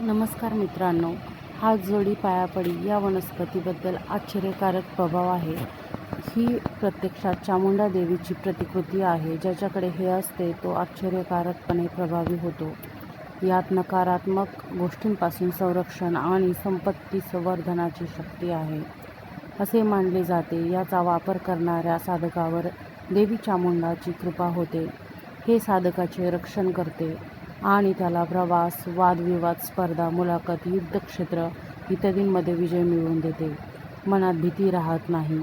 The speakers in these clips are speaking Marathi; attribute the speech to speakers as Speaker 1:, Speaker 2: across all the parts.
Speaker 1: नमस्कार मित्रांनो हात जोडी पायापडी या वनस्पतीबद्दल आश्चर्यकारक प्रभाव आहे. ही प्रत्यक्षात चामुंडा देवीची प्रतिकृती आहे ज्याच्याकडे हे असते तो आश्चर्यकारकपणे प्रभावी होतो. यात नकारात्मक गोष्टींपासून संरक्षण आणि संपत्ती संवर्धनाची शक्ती आहे. असे मानले जाते याचा वापर करणाऱ्या साधकावर देवी चामुंडाची कृपा होते. हे साधकाचे रक्षण करते. आणि त्याला प्रवास वादविवाद स्पर्धा मुलाखत युद्धक्षेत्र इत्यादींमध्ये विजय मिळवून देते. मनात भीती राहत नाही.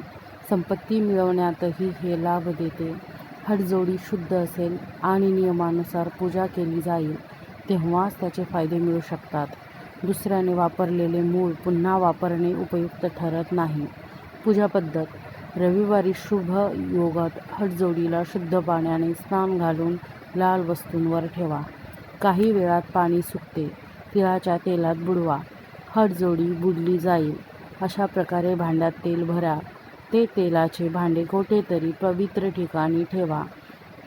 Speaker 1: संपत्ती मिळवण्यातही हे लाभ देते. हटजोडी शुद्ध असेल आणि नियमानुसार पूजा केली जाईल तेव्हाच त्याचे फायदे मिळू शकतात. दुसऱ्याने वापरलेले मूळ पुन्हा वापरणे उपयुक्त ठरत नाही. पूजा पद्धत. रविवारी शुभ योगात हटजोडीला शुद्ध पाण्याने स्नान घालून लाल वस्तूंवर ठेवा. काही वेळात पाणी सुकते तिळाच्या तेलात बुडवा. हडजोडी बुडली जाईल. अशा प्रकारे भांड्यात तेल भरा. ते तेलाचे भांडे कोठेतरी पवित्र ठिकाणी ठेवा.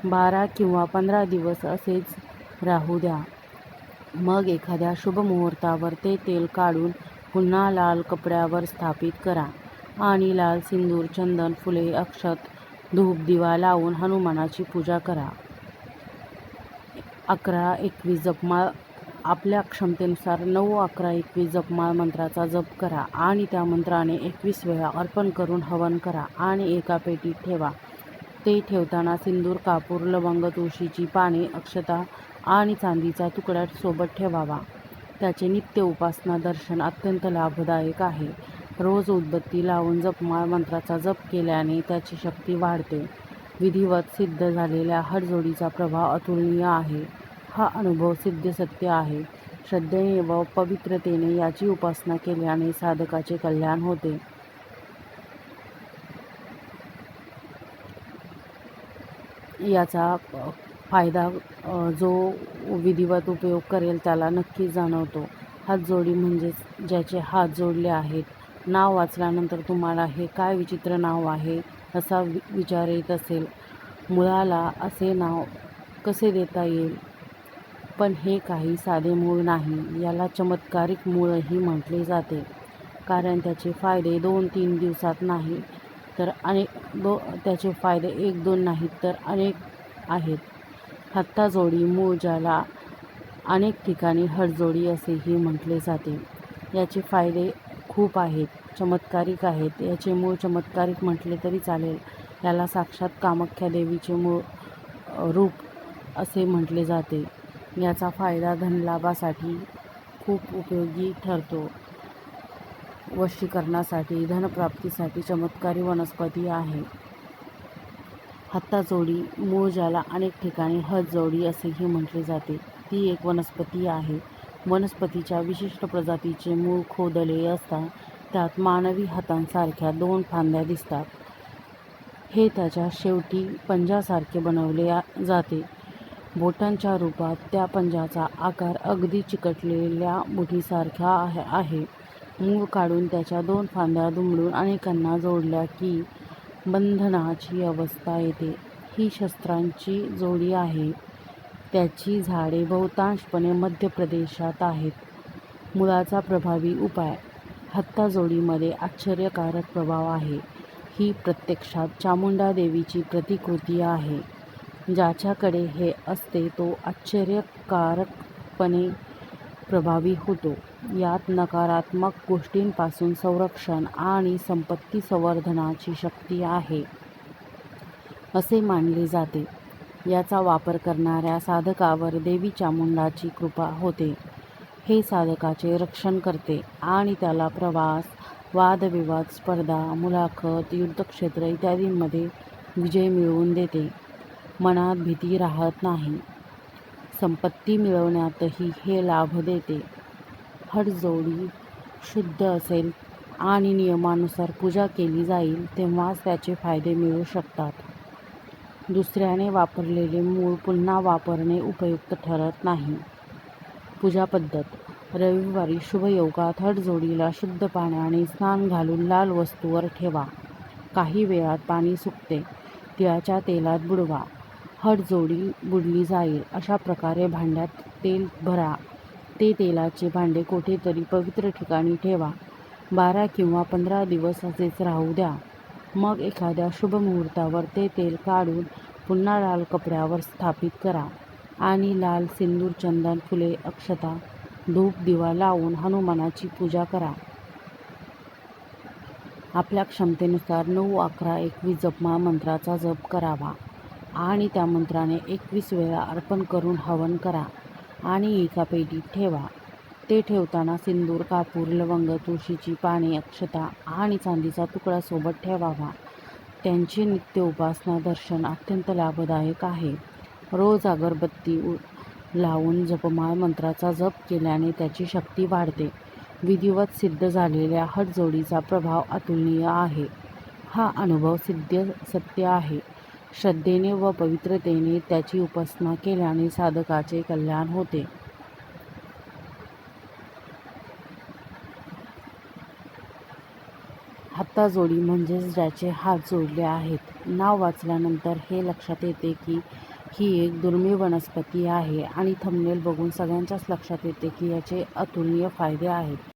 Speaker 1: बारा किंवा पंधरा दिवस असेच राहू द्या. मग एखाद्या शुभ मुहूर्तावर ते तेल काढून पुन्हा लाल कपड्यावर स्थापित करा. आणि लाल सिंदूर चंदन फुले अक्षत धूप दिवा लावून हनुमानाची पूजा करा. अकरा एकवीस जपमाळ. आपल्या क्षमतेनुसार नऊ अकरा एकवीस जपमाळ मंत्राचा जप करा आणि त्या मंत्राने एकवीस वेळा अर्पण करून हवन करा आणि एका पेटीत ठेवा. ते ठेवताना सिंदूर कापूर लवंग तुळशीची पाने अक्षता आणि चांदीचा तुकडा सोबत ठेवावा. त्याचे नित्य उपासना दर्शन अत्यंत लाभदायक आहे. रोज उदबत्ती लावून जपमाळ मंत्राचा जप केल्याने त्याची शक्ती वाढते. विधिवत सिद्ध झालेल्या हडजोडीचा प्रभाव अतुलनीय आहे. हा अनुभव सिद्ध सत्य आहे. श्रद्धेने व पवित्रतेने याची उपासना केल्याने साधकाचे कल्याण होते. याचा फायदा जो विधिवत उपयोग करेल त्याला नक्कीच जाणवतो. हातजोडी म्हणजेच ज्याचे हात जोडले आहेत. नाव वाचल्यानंतर तुम्हाला हे काय विचित्र नाव आहे? असा वि विचार येत असेल. मुळाला असे नाव कसे देता येईल? पण हे काही साधे मूळ नाही. याला चमत्कारिक मूळही म्हटले जाते. कारण त्याचे फायदे दोन तीन दिवसात नाही तर अनेक दो त्याचे फायदे एक दोन नाहीत तर अनेक आहेत. हत्ताजोडी मूळ ज्याला अनेक ठिकाणी हडजोडी असेही म्हटले जाते. याचे फायदे खूप आहेत चमत्कारिक आहेत. याचे मूळ चमत्कारिक म्हटले तरी चालेल. याला साक्षात कामाख्या देवीचे मूळ रूप असे म्हटले जाते. याचा फायदा धनलाभासाठी खूप उपयोगी ठरतो. वशीकरणासाठी धनप्राप्तीसाठी चमत्कारी वनस्पती आहे. हत्ताजोडी मूळ ज्याला अनेक ठिकाणी हतजोडी असेही म्हटले जाते ती एक वनस्पती आहे. वनस्पतीच्या विशिष्ट प्रजातीचे मूळ खोदले असता त्यात मानवी हातांसारख्या दोन फांद्या दिसतात. हे त्याच्या शेवटी पंजासारखे बनवले जाते. बोटांच्या रूपात त्या पंजाचा आकार अगदी चिकटलेल्या बुटीसारखा आहे आहे. मूळ काढून त्याच्या दोन फांद्या दुमडून अनेकांना जोडल्या की बंधनाची अवस्था येते. ही शस्त्रांची जोडी आहे. त्याची झाडे बहुतांशपणे मध्य प्रदेशात आहेत. मुळाचा प्रभावी उपाय हत्ता जोडीमध्ये आश्चर्यकारक प्रभाव आहे. ही प्रत्यक्षात चामुंडा देवीची प्रतिकृती आहे. ज्याच्याकडे हे असते तो आश्चर्यकारकपणे प्रभावी होतो. यात नकारात्मक गोष्टींपासून संरक्षण आणि संपत्ती संवर्धनाची शक्ती आहे असे मानले जाते. याचा वापर करणाऱ्या साधकावर देवी चामुंडाची कृपा होते. हे साधकाचे रक्षण करते आणि त्याला प्रवास वादविवाद स्पर्धा मुलाखत युद्धक्षेत्र इत्यादींमध्ये विजय मिळवून देते. मनात भीती राहत नाही. संपत्ती मिळवण्यातही हे लाभ देते. हडजोडी शुद्ध असेल आणि नियमानुसार पूजा केली जाईल तेव्हाच त्याचे फायदे मिळू शकतात. दुसऱ्याने वापरलेले मूळ पुन्हा वापरणे उपयुक्त ठरत नाही. पूजा पद्धत. रविवारी शुभयोगात हटजोडीला शुद्ध पाण्याने स्नान घालून लाल वस्तूवर ठेवा. काही वेळात पाणी सुकते. तिळाच्या तेलात बुडवा. हटजोडी बुडली जाईल. अशा प्रकारे भांड्यात तेल भरा. ते तेलाचे भांडे कुठेतरी पवित्र ठिकाणी ठेवा. बारा किंवा पंधरा दिवस असेच राहू द्या. मग एखाद्या शुभ मुहूर्तावर ते तेल काढून पुन्हा लाल कपड्यावर स्थापित करा आणि लाल सिंदूर चंदन फुले अक्षता धूप दिवा लावून हनुमानाची पूजा करा. आपल्या क्षमतेनुसार नऊ अकरा एकवीस जपमा मंत्राचा जप करावा आणि त्या मंत्राने एकवीस वेळा अर्पण करून हवन करा आणि एका पेटीत ठेवा. ते ठेवताना सिंदूर कापूर लवंग तुळशीची पाने अक्षता आणि चांदीचा तुकडा सोबत ठेवावा. त्यांची नित्य उपासना दर्शन अत्यंत लाभदायक आहे. रोज अगरबत्ती लावून जपमाळ मंत्राचा जप केल्याने त्याची शक्ती वाढते. विधिवत सिद्ध झालेल्या हटजोडीचा प्रभाव अतुलनीय आहे. हा अनुभव सिद्ध सत्य आहे. श्रद्धेने व पवित्रतेने त्याची उपासना केल्याने साधकाचे कल्याण होते. हाताजोडी म्हणजेच ज्याचे हात जोडले आहेत. नाव वाचल्यानंतर हे लक्षात येते की ही एक दुर्मिळ वनस्पती आहे आणि थंबनेल बघून सगळ्यांच्याच लक्षात येते की याचे अतुलनीय फायदे आहेत.